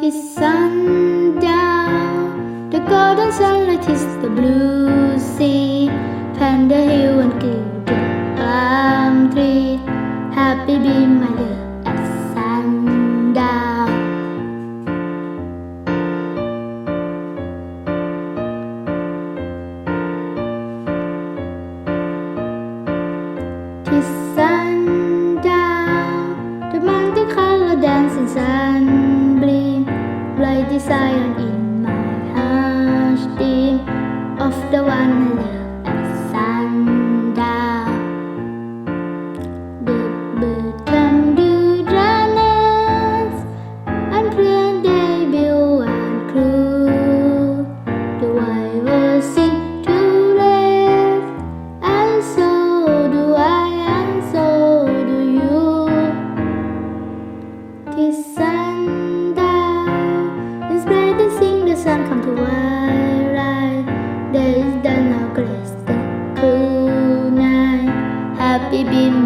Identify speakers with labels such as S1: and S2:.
S1: Tis sundown, the golden sunlight is the blue sea. Panda hill and the palm tree. Happy be my love at sundown. Tis sundown, Zion in my heart, of the one I love at sundown. The bird come to dryness, and plain they and crew. The wild was. baby